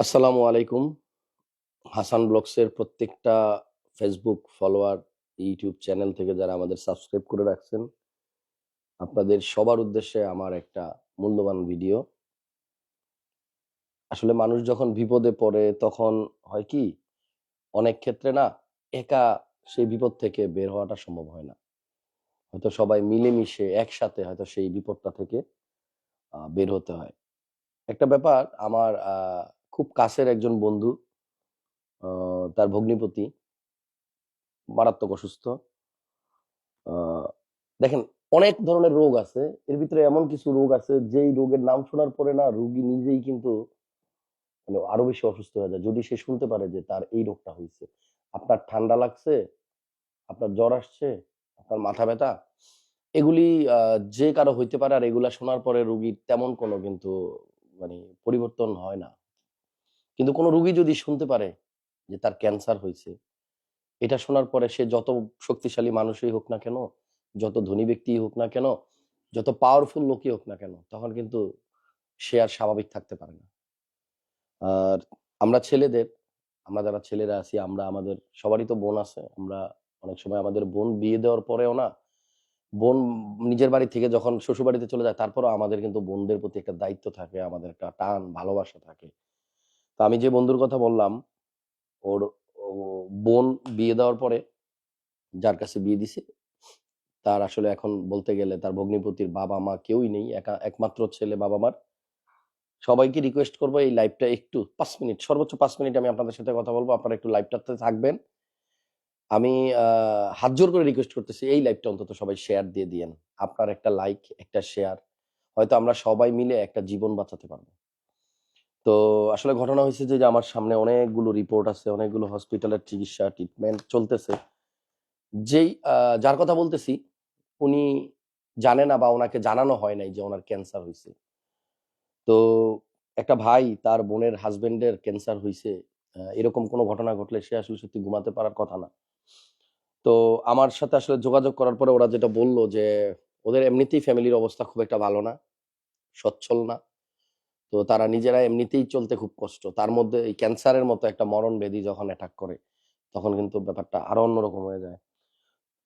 আসসালামু আলাইকুম। হাসান ব্লগসের প্রত্যেকটা ফেসবুক ফলোয়ার ইউটিউব চ্যানেল থেকে যারা আমাদের সাবস্ক্রাইব করে রাখছেন আপনাদের সবার উদ্দেশ্যে আমার একটা মূল্যবান ভিডিও আসলে মানুষ যখন বিপদে পড়ে তখন হয় কি অনেক ক্ষেত্রে না একা সেই বিপদ থেকে বের হওয়াটা সম্ভব হয় না। হয়তো সবাই মিলেমিশে একসাথে হয়তো সেই বিপদটা থেকে বের হতে হয়। একটা ব্যাপার আমার আহ, খুব কাছের একজন বন্ধু তার ভগ্নিপতি। মারাত্মক অসুস্থ। দেখেন, অনেক ধরনের রোগ আছে। এর ভিতরে এমন কিছু রোগ আছে, যেই রোগের নাম শোনার পরে না রোগী নিজেই কিন্তু মানে আরও বেশি অসুস্থ হয়ে যায়। যদি সে শুনতে পারে যে তার এই রোগটা হয়েছে আপনার ঠান্ডা লাগছে, আপনার জ্বর আসছে, আপনার মাথা ব্যথা, এগুলি যে কারও হইতে পারে আর এগুলা শোনার পরে রোগীর তেমন কোনো কিন্তু মানে পরিবর্তন হয় না। কিন্তু কোনো রুগী যদি শুনতে পারে যে তার ক্যান্সার হয়েছে, এটা শোনার পরে সে যত শক্তিশালী মানুষই হোক না কেন, যত ধনী ব্যক্তি হোক না কেন, যত পাওয়ারফুল লোকই হোক না কেন, তখন কিন্তু সে আর স্বাভাবিক থাকতে পারে না। আর আমরা ছেলেদের, আমরা যারা ছেলেরা আছি, আমরা আমাদের সবারই তো বোন আছে, আমরা অনেক সময় আমাদের বোন বিয়ে দেওয়ার পরেও না, বোন নিজের বাড়ি থেকে যখন শ্বশুর বাড়িতে চলে যায়, তারপরও আমাদের কিন্তু বোনদের প্রতি একটা দায়িত্ব থাকে, আমাদের একটা টান, ভালোবাসা থাকে। তো আমি যে বন্ধুর কথা বললাম, ওর বোন বিয়ে দেওয়ার পরে যার কাছে বিয়ে দিছে, তার আসলে এখন বলতে গেলে তার ভগ্নিপতির বাবা মা কেউই নেই, একা, একমাত্র ছেলে বাবা মার। সবাইকে রিকোয়েস্ট করব এই লাইভটা একটু পাঁচ মিনিট, সর্বোচ্চ পাঁচ মিনিট আমি আপনাদের সাথে কথা বলব, আপনারা একটু লাইভটাতে থাকবেন। আমি হাত জোর করে রিকোয়েস্ট করতেছি, এই লাইভটা অন্তত সবাই শেয়ার দিয়ে দিয়েন। আপনার একটা লাইক একটা শেয়ার হয়তো আমরা সবাই মিলে একটা জীবন বাঁচাতে পারব। তো আসলে ঘটনা হয়েছে যে আমার সামনে অনেকগুলো রিপোর্ট আছে, অনেকগুলো হসপিটালের চিকিৎসা ট্রিটমেন্ট চলতেছে। যেই যার কথা বলতেছি, উনি জানে না বা ওনাকে জানানো হয় নাই যে ওনার ক্যান্সার হয়েছে তো একটা ভাই তার বোনের হাজবেন্ডের ক্যান্সার হয়েছে এরকম কোনো ঘটনা ঘটলে সে আসলে সত্যি ঘুমাতে পারার কথা না। তো আমার সাথে আসলে যোগাযোগ করার পরে ওরা যেটা বলল যে, ওদের এমনিতেই ফ্যামিলির অবস্থা খুব একটা ভালো না, সচ্ছল না। তো তারা নিজেরা এমনিতেই চলতে খুব কষ্ট। তার মধ্যে এই ক্যান্সারের মতো একটা মরণ ব্যাধি যখন অ্যাটাক করে, তখন কিন্তু ব্যাপারটা আরও অন্যরকম হয়ে যায়।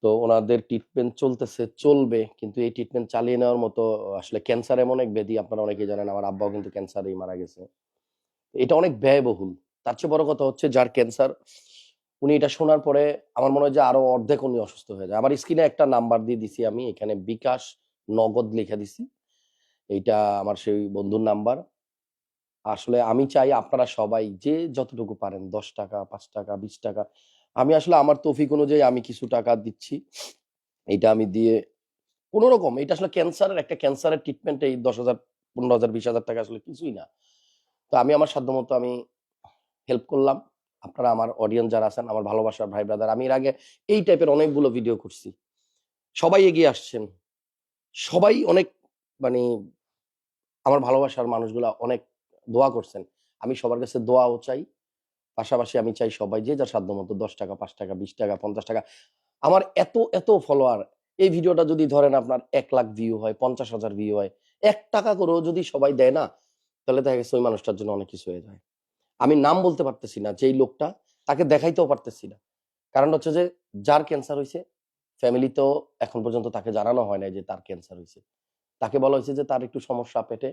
তো ওনাদের ট্রিটমেন্ট চলতেছে, চলবে, কিন্তু এই ট্রিটমেন্ট চালিয়ে নেওয়ার মতো আসলে ক্যান্সার এমন এক ব্যাধি আপনারা অনেকেই জানেন, আমার আব্বাও কিন্তু ক্যান্সারেই মারা গেছে। এটা অনেক ব্যয়বহুল। তার চেয়ে বড় কথা হচ্ছে যার ক্যান্সার উনি এটা শোনার পরে আমার মনে হয় যে আরও অর্ধেক উনি অসুস্থ হয়ে যায়। আমার স্ক্রিনে একটা নাম্বার দিয়ে দিছি আমি, এখানে বিকাশ নগদ লিখে দিছি। এইটা আমার সেই বন্ধুর নাম্বার। আসলে আমি চাই আপনারা সবাই যে যতটুকু পারেন দশ টাকা, পাঁচ টাকা, বিশ টাকা, আমি আসলে আমার তৌফিক অনুযায়ী আমি কিছু টাকা দিচ্ছি। এটা আমি দিয়ে কোনো রকম, এটা আসলে ক্যান্সারের একটা ক্যান্সারের ট্রিটমেন্ট এই দশ হাজার, পনেরো হাজার, বিশ হাজার টাকা আসলে কিছুই না। তো আমি আমার সাধ্য মতো আমি হেল্প করলাম। আপনারা আমার অডিয়েন্স যারা আছেন, আমার ভালোবাসার ভাই ব্রাদার আমি এর আগে এই টাইপের অনেকগুলো ভিডিও করছি। সবাই এগিয়ে আসছেন। সবাই অনেক মানে আমার ভালোবাসার মানুষগুলা অনেক দোয়া করছেন। আমি সবার কাছে দোয়াও চাই। পাশাপাশি আমি চাই সবাই যে যার সাধ্য মতো দশ টাকা, পাঁচ টাকা, বিশ টাকা, পঞ্চাশ টাকা, আমার এত এত ফলোয়ার এই ভিডিওটা যদি ধরেন আপনার এক লাখ ভিউ হয়, পঞ্চাশ হাজার ভিউ হয়, এক টাকা করেও যদি সবাই দেয় না, তাহলে দেখা গেছে ওই মানুষটার জন্য অনেক কিছু হয়ে যায়। আমি নাম বলতে পারতেছি না, যেই লোকটা, তাকে দেখাইতেও পারতেছি না। কারণ হচ্ছে যে, যার ক্যান্সার হয়েছে ফ্যামিলিতেও এখন পর্যন্ত তাকে জানানো হয় নাই যে তার ক্যান্সার হয়েছে তাকে বলা হয়েছে যে তার একটু সমস্যা পেটে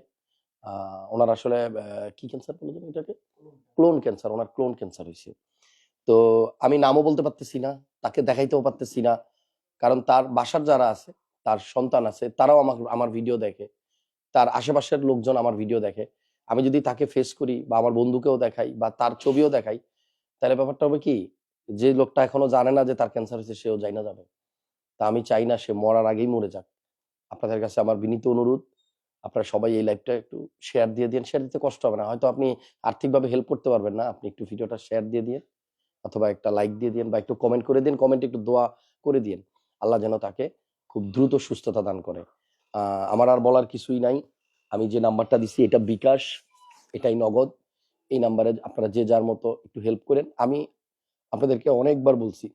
ওনার আসলে কি ক্যান্সার বলে যেন এটাকে? ক্লোন ক্যান্সার ওনার ক্লোন ক্যান্সার হয়েছে। তো আমি নামও বলতে পারতেছি না তাকে দেখাইতেও পারতেছি না। কারণ তার বাসার যারা আছে তার সন্তান আছে তারাও আমার আমার ভিডিও দেখে। তার আশেপাশের লোকজন আমার ভিডিও দেখে। আমি যদি তাকে ফেস করি বা আমার বন্ধুকেও দেখাই বা তার ছবিও দেখাই তাহলে ব্যাপারটা হবে কি? যে লোকটা এখনও জানে না যে তার ক্যান্সার হয়েছে সেও যাই না যাবে। তা আমি চাই না সে মরার আগেই মরে যাক। আপনাদের কাছে আমার বিনীত অনুরোধ। আপনারা সবাই এই লাইভটা একটু শেয়ার দিয়ে দিন শেয়ার দিতে কষ্ট হবে না। হয়তো আপনি আর্থিকভাবে হেল্প করতে পারবেন না। আপনি একটু ভিডিওটা শেয়ার দিয়ে দিন অথবা একটা লাইক দিয়ে দিন বা একটু কমেন্ট করে দিন। কমেন্ট একটু দোয়া করে দিন আল্লাহ যেন তাকে খুব দ্রুত সুস্থতা দান করে। আমার আর বলার কিছুই নাই। আমি যে নাম্বারটা দিছি এটা বিকাশ, এটাই নগদ। এই নাম্বারে আপনারা যে যার মতো একটু হেল্প করেন। আমি আপনাদেরকে অনেকবার বলছি,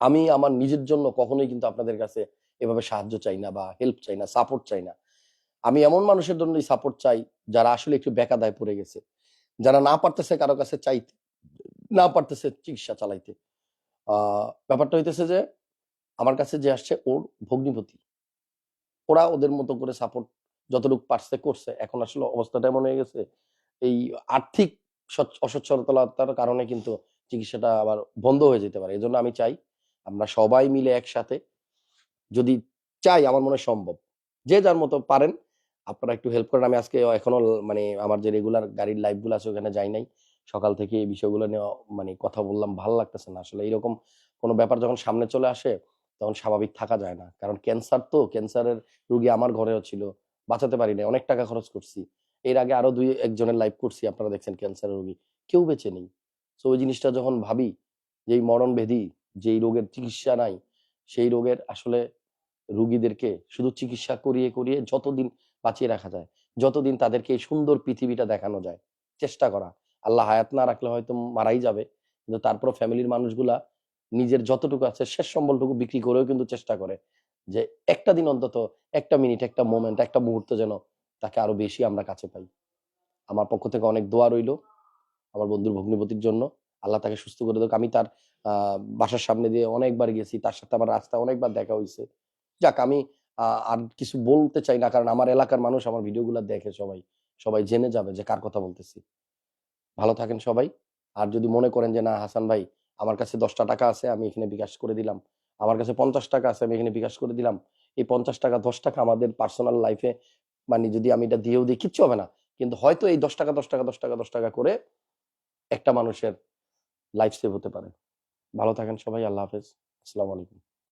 আমি আমার নিজের জন্য কখনোই কিন্তু আপনাদের কাছে এভাবে সাহায্য চাই না বা হেল্প চাই না সাপোর্ট চাই না। আমি এমন মানুষের জন্যই সাপোর্ট চাই যারা আসলে একটু বেকাদায় পড়ে গেছে। যারা না পারতেছে কারও কাছে চাইতে, না পারতেছে চিকিৎসা চালাইতে। ব্যাপারটা হইতেছে যে, আমার কাছে যে আসছে ওর ভগ্নিপতি। ওরা ওদের মতো করে সাপোর্ট যতটুকু পারছে করছে। এখন আসলে অবস্থাটা এমন হয়ে গেছে, এই আর্থিক সচ্ছ- অসচ্ছলতার কারণে কিন্তু চিকিৎসাটা আবার বন্ধ হয়ে যেতে পারে। এই জন্য আমি চাই আমরা সবাই মিলে একসাথে যদি চাই আমার মনে সম্ভব। যে যার মতো পারেন আপনারা একটু হেল্প করেন। আমি আজকে এখনও মানে আমার যে রেগুলার গাড়ির লাইভগুলো আছে ওখানে যাই নাই। সকাল থেকে এই বিষয়গুলো নিয়ে মানে কথা বললাম, ভালো লাগতেছে না। আসলে এরকম কোনো ব্যাপার যখন সামনে চলে আসে, তখন স্বাভাবিক থাকা যায় না। কারণ ক্যান্সার তো ক্যান্সারের রুগী আমার ঘরেও ছিল। বাঁচাতে পারি না অনেক টাকা খরচ করছি। এর আগে আরও দুই, একজনের লাইভ করছি, আপনারা দেখছেন ক্যান্সারের রোগী। কেউ বেঁচে নেই। তো ওই জিনিসটা যখন ভাবি, যে এই মরণ ব্যাধি যেই রোগের চিকিৎসা নাই, সেই রোগের আসলে রুগীদেরকে শুধু চিকিৎসা করিয়ে করিয়ে যতদিন বাঁচিয়ে রাখা যায়। যতদিন তাদেরকে এই সুন্দর পৃথিবীটা দেখানো যায়, চেষ্টা করা। আল্লাহ হায়াত না রাখলে হয়তো মারাই যাবে, কিন্তু তারপর ফ্যামিলির মানুষগুলা নিজের যতটুকু আছে, শেষ সম্বলটুকু বিক্রি করেও কিন্তু চেষ্টা করে যে একটা দিন অন্তত, একটা মিনিট একটা মোমেন্ট একটা মুহূর্ত যেন তাকে আরও বেশি আমরা কাছে পাই। আমার পক্ষ থেকে অনেক দোয়া রইল আমার বন্ধুর ভগ্নিপতির জন্য। আল্লাহ তাকে সুস্থ করে দেখ আমি তার বাসার সামনে দিয়ে অনেকবার গেছি তার সাথে আমার রাস্তা অনেকবার দেখা হয়েছে যাক, আমি আর কিছু বলতে চাই না, কারণ আমার এলাকার মানুষ আমার ভিডিওগুলো দেখে সবাই সবাই জেনে যাবে যে কার কথা বলতেছি। ভালো থাকেন সবাই। আর যদি মনে করেন যে না, হাসান ভাই, আমার কাছে দশটা টাকা আছে, আমি এখানে বিকাশ করে দিলাম। আমার কাছে পঞ্চাশ টাকা আছে, আমি এখানে বিকাশ করে দিলাম। এই পঞ্চাশ টাকা, দশ টাকা আমাদের পার্সোনাল লাইফে মানে যদি আমি এটা দিয়েও দিই, কিচ্ছু হবে না। কিন্তু হয়তো এই দশ টাকা দশ টাকা দশ টাকা দশ টাকা করে একটা মানুষের লাইফ সেভ হতে পারে। ভালো থাকেন সবাই, আল্লাহ হাফেজ। আসসালামু আলাইকুম।